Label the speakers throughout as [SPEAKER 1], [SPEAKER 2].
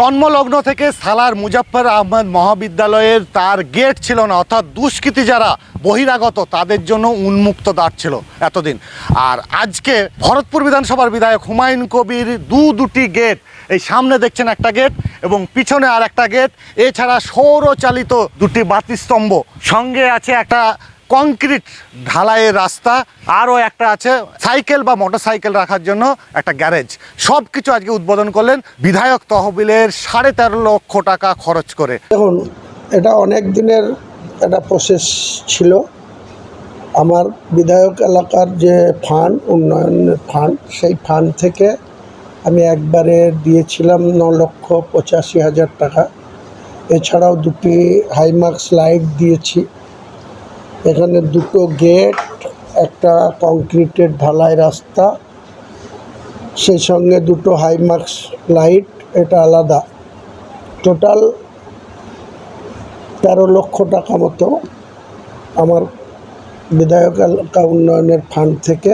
[SPEAKER 1] জন্মলগ্ন থেকে সালার মুজাফফর আহমদ মহাবিদ্যালয়ের তার গেট ছিল না, অর্থাৎ দুষ্কৃতী যারা বহিরাগত, তাদের জন্য উন্মুক্ত দ্বার ছিল এতদিন। আর আজকে ভরতপুর বিধানসভার বিধায়ক হুমায়ুন কবির দু দুটি গেট, এই সামনে দেখছেন একটা গেট এবং পিছনে আর একটা গেট। এছাড়া সৌরচালিত দুটি বাতিস্তম্ভ, সঙ্গে আছে একটা কংক্রিট ঢালাইয়ের রাস্তা, আরও একটা আছে, সাইকেল বা মোটরসাইকেল রাখার জন্য একটা গ্যারেজ। সব কিছু আজকে উদ্বোধন করলেন বিধায়ক তহবিলের সাড়ে তেরো লক্ষ টাকা খরচ করে।
[SPEAKER 2] দেখুন, এটা অনেক দিনের একটা প্রসেস ছিল। আমার বিধায়ক এলাকার যে ফান্ড উন্নয়নের ফান্ড সেই ফান্ড থেকে আমি একবারে দিয়েছিলাম ন লক্ষ পঁচাশি হাজার টাকা। এছাড়াও দুটি হাইমার্কস লাইট দিয়েছি। এখানে দুটো গেট, একটা কংক্রিটের ঢালাই রাস্তা, সেই সঙ্গে দুটো হাইমার্কস লাইট এটা আলাদা। টোটাল তেরো লক্ষ টাকা মতো আমার বিধায়ক এলাকা উন্নয়নের ফান্ড থেকে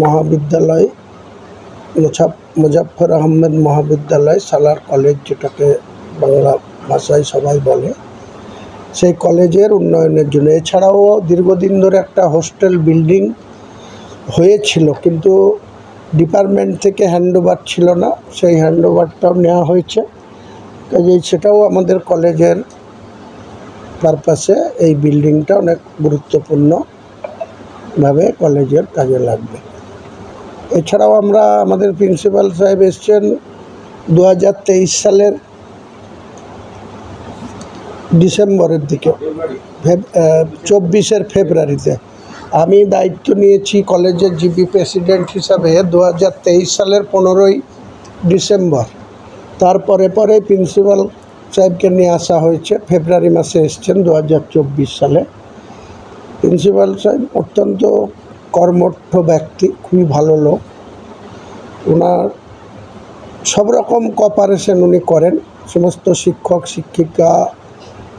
[SPEAKER 2] মহাবিদ্যালয় মুছাফ মুজাফর আহমেদ মহাবিদ্যালয়, সালার কলেজ, যেটাকে বাংলা ভাষায় সবাই বলে। সেই কলেজের উন্নয়নের জন্য। এছাড়াও দীর্ঘদিন ধরে একটা হোস্টেল বিল্ডিং হয়েছিল, কিন্তু ডিপার্টমেন্ট থেকে হ্যান্ডওভার ছিল না, সেই হ্যান্ডওভারটাও নেওয়া হয়েছে। কাজেই সেটাও আমাদের কলেজের পারপাসে এই বিল্ডিংটা অনেক গুরুত্বপূর্ণভাবে কলেজের কাজে লাগবে। এছাড়াও আমরা আমাদের প্রিন্সিপাল সাহেব এসছেন দু হাজার তেইশ সালের ডিসেম্বরের দিকে চব্বিশের ফেব্রুয়ারিতে। আমি দায়িত্ব নিয়েছি কলেজের জিবি প্রেসিডেন্ট হিসাবে দু হাজার তেইশ সালের পনেরোই ডিসেম্বর। তারপরে পরে প্রিন্সিপাল সাহেবকে নিয়ে আসা হয়েছে, ফেব্রুয়ারি মাসে এসছেন দু হাজার চব্বিশ সালে। প্রিন্সিপাল সাহেব অত্যন্ত কর্মঠ ব্যক্তি, খুবই ভালো লোক। ওনার সব রকম কপারেশন উনি করেন, সমস্ত শিক্ষক, শিক্ষিকা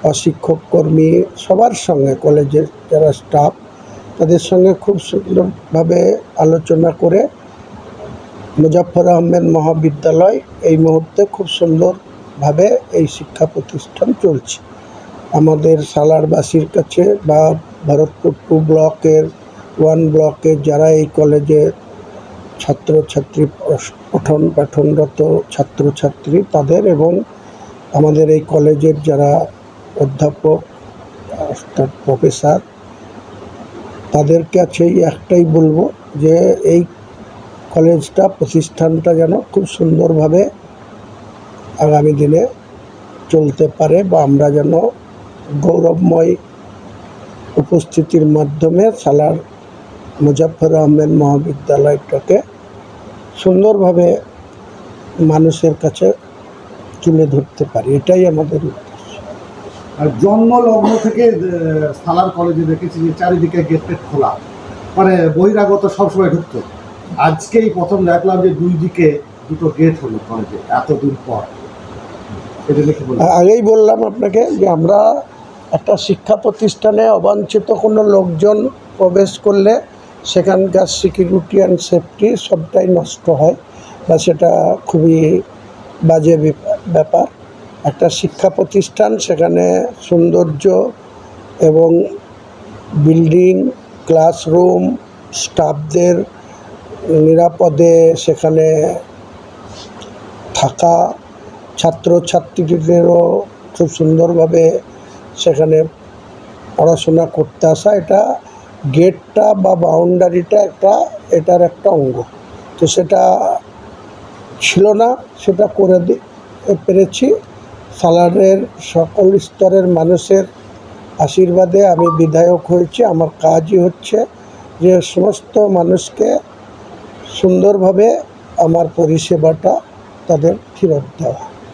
[SPEAKER 2] অশিক্ষক কর্মী সবার সঙ্গে, কলেজের যারা স্টাফ তাদের সঙ্গে খুব সুন্দরভাবে আলোচনা করে মুজাফর আহমেদ মহাবিদ্যালয় এই মুহূর্তে খুব সুন্দরভাবে এই শিক্ষা প্রতিষ্ঠান চলছে। আমাদের সালারবাসীর কাছে বা ভরতপুর টু ব্লকের ওয়ান ব্লকের যারা এই কলেজে ছাত্রছাত্রী পঠন পাঠনরত ছাত্রছাত্রী, তাদের এবং আমাদের এই কলেজের যারা অধ্যাপক প্রফেসর তাদের কাছেই একটাই বলব যে এই কলেজটা, প্রতিষ্ঠানটা যেন খুব সুন্দরভাবে আগামী দিনে চলতে পারে বা আমরা যেন গৌরবময় উপস্থিতির মাধ্যমে সালার মুজাফর আহমেদ মহাবিদ্যালয়টাকে সুন্দরভাবে মানুষের কাছে তুলে ধরতে পারি। এটাই আমাদের
[SPEAKER 1] আর জন্মলগ্ন থেকে সালার কলেজে দেখেছি যে চারিদিকে গেট টেট খোলা। মানে বহিরাগত সবসময় ঢুকতো। আজকেই প্রথম দেখলাম যে দুই দিকে দুটো গেট হলো কলেজে এতদিন পর। এটা
[SPEAKER 2] আগেই বললাম আপনাকে যে আমরা একটা শিক্ষা প্রতিষ্ঠানে অবাঞ্ছিত কোনো লোকজন প্রবেশ করলে সেখানকার সিকিউরিটি অ্যান্ড সেফটি সবটাই নষ্ট হয়, বা সেটা খুবই বাজে ব্যাপার। একটা শিক্ষা প্রতিষ্ঠান, সেখানে সৌন্দর্য এবং বিল্ডিং, ক্লাসরুম, স্টাফদের নিরাপদে সেখানে থাকা, ছাত্রছাত্রীদেরও খুব সুন্দরভাবে সেখানে পড়াশোনা করতে আসা, এটা গেটটা বা বাউন্ডারিটা একটা, এটার একটা অঙ্গ। তো সেটা ছিল না, সেটা করে পেরেছি। সালারের সকল স্তরের মানুষের আশীর্বাদে আমি বিধায়ক হয়েছি। আমার কাজই হচ্ছে যে সমস্ত মানুষকে সুন্দরভাবে আমার পরিষেবাটা তাদের ফেরত দেওয়া।